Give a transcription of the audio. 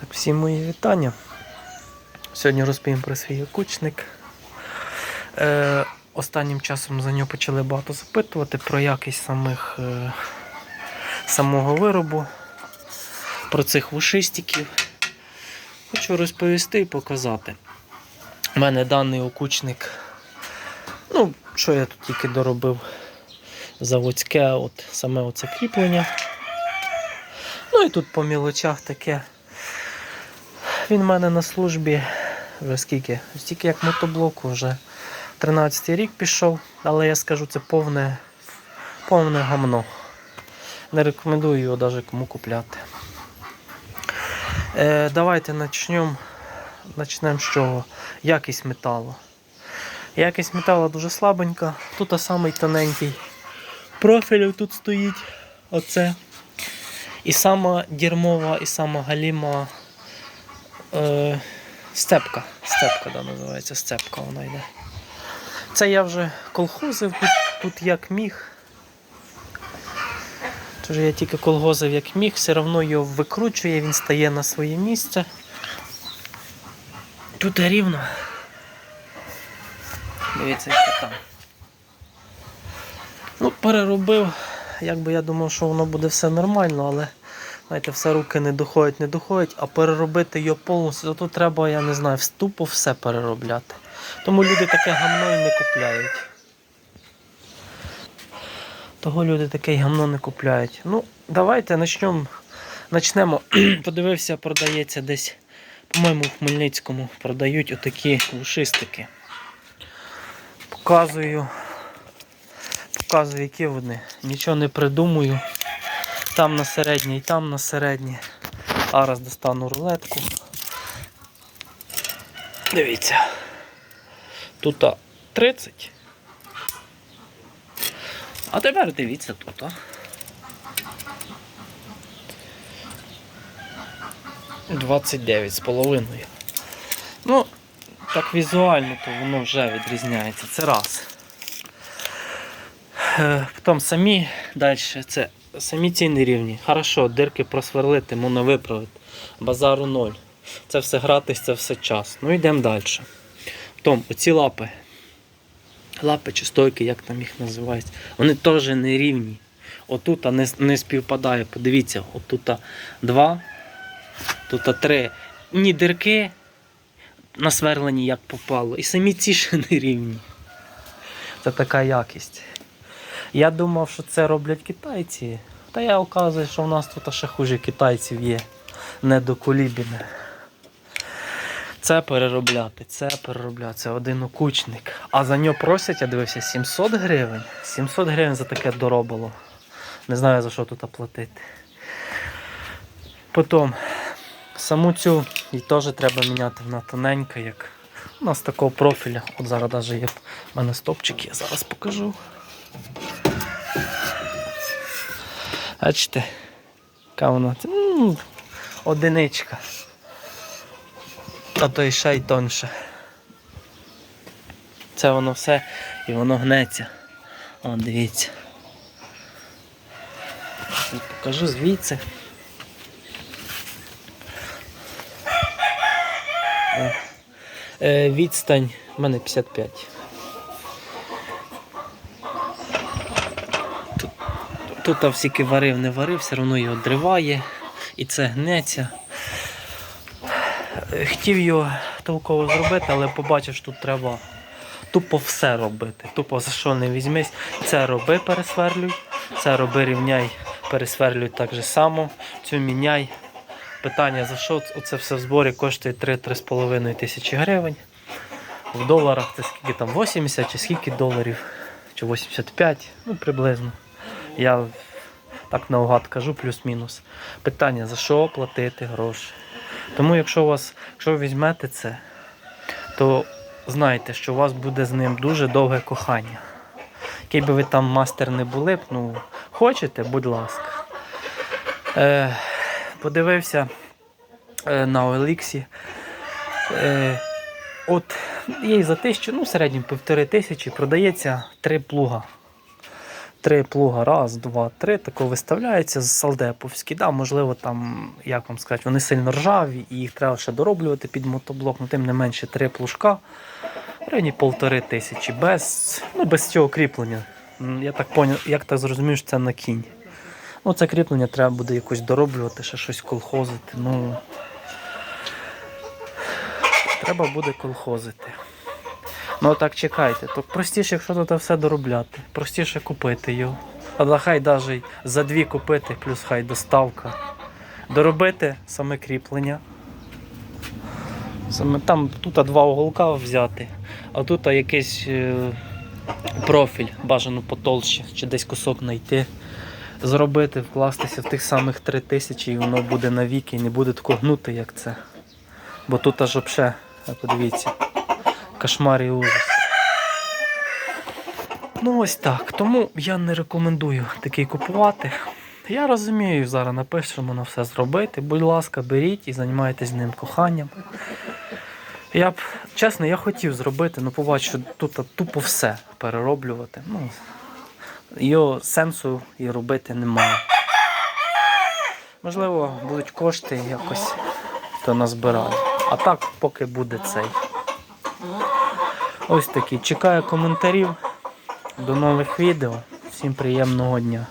Так, всім мої вітання. Сьогодні розповім про свій окучник. Е, останнім часом за нього почали багато запитувати про якість самих, е, самого виробу, про цих вушистиків. Хочу розповісти і показати. У мене даний окучник. Ну, що я тут тільки доробив заводське, от саме оце кріплення. Ну і тут по мілочах таке. Він в мене на службі вже скільки? Стільки як мотоблоку вже 13 рік пішов, але я скажу, це повне, повне гамно. Не рекомендую його навіть кому купляти. Е, давайте почнемо. Почнемо з чого? Якість металу. Якість металу дуже слабенька. Тут самий тоненький профіль тут стоїть. Оце. І сама дірмова, і сама галіма е, степка. Степка да, називається степка вона йде. Це я вже колхозив тут, тут як міг. Тож я тільки колгозив як міг, все одно його викручує, він стає на своє місце. Тут рівно. Дивіться, яке там. Ну, переробив. Якби я думав, що воно буде все нормально, але знаєте, все руки не доходять, не доходять, а переробити його повністю, то треба, я не знаю, вступу все переробляти. Тому люди таке гамно і не купляють. Того люди таке гамно не купляють. Ну, давайте почнемо. Начнемо. Подивився, продається десь, по-моєму, в Хмельницькому продають отакі вушистики. Показую. Показую, які вони. Нічого не придумую. Там на середній, там на середній. Зараз достану рулетку. Дивіться. Тут 30. А тепер дивіться тут. а. 29 з половиною. Ну, так візуально, то воно вже відрізняється. Це раз. Е, Потім самі далі це самі ціни рівні. Хорошо, дирки просверлити, можна виправити. Базару ноль. Це все гратись, це все час. Ну йдемо далі. Потім оці лапи. Лапи чи стойки, як там їх називають, вони теж не рівні. Отут не, не співпадає. Подивіться, отут два, тут три. Ні дирки насверлені як попало. І самі ці ще не рівні. Це така якість. Я думав, що це роблять китайці. Та я оказую, що в нас тут ще хуже китайців є. Не Недоколібіне. Це переробляти, це переробляти, це один окучник. А за нього просять, я дивився, 700 гривень. 700 гривень за таке доробило. Не знаю за що тут платити. Потім саму цю і теж треба міняти вона тоненька, як у нас такого профіля. От зараз навіть є в мене стопчик, я зараз покажу. Бачите, яка вона м, одиничка. А то і ще й тонше. Це воно все і воно гнеться. О, дивіться. Покажу звідси. Е, відстань в мене 55. Тут всіки варив, не варив, все одно його дриває і це гнеться. Хотів його толково зробити, але побачив, що тут треба тупо все робити. Тупо за що не візьмись. Це роби, пересверлюй, це роби, рівняй, пересверлюй так же само, цю міняй. Питання за що це все в зборі коштує 3-3,5 тисячі гривень. В доларах це скільки там 80 чи скільки доларів, чи 85, ну приблизно. Я так наугад кажу, плюс-мінус. Питання за що платити гроші. Тому якщо у вас, якщо ви візьмете це, то знайте, що у вас буде з ним дуже довге кохання. Який би ви там мастер не були б, ну, хочете, будь ласка. Е, подивився е, на OLX. Е, от і за тисячу, ну в середньому півтори тисячі продається три плуга. Три плуга, раз, два, три, тако виставляється з салдеповські. Да, можливо, там, як вам сказати, вони сильно ржаві і їх треба ще дороблювати під мотоблок, ну тим не менше три плужка. В районі полтори тисячі без, ну, без цього кріплення. Я так поняв, як так зрозумів, що це на кінь. Ну, це кріплення треба буде якось дороблювати, ще щось колхозити. Ну, треба буде колхозити. Ну так чекайте, то простіше, якщо тут все доробляти, простіше купити його. Але хай навіть за дві купити, плюс хай доставка. Доробити саме кріплення. Саме там тут два уголка взяти, а тут якийсь е, профіль бажано потолще, чи десь кусок знайти. Зробити, вкластися в тих самих 3000 і воно буде навіки і не буде такого гнути, як це. Бо тут аж взагалі, подивіться, кошмар і ужас. Ну ось так. Тому я не рекомендую такий купувати. Я розумію, зараз напишемо на все зробити. Будь ласка, беріть і займайтесь ним коханням. Я б, чесно, я хотів зробити, але побачу, що тут тупо все перероблювати. Ну, його сенсу і робити немає. Можливо, будуть кошти якось, то назбираю. А так, поки буде цей. Ось такі. Чекаю коментарів. До нових відео. Всім приємного дня.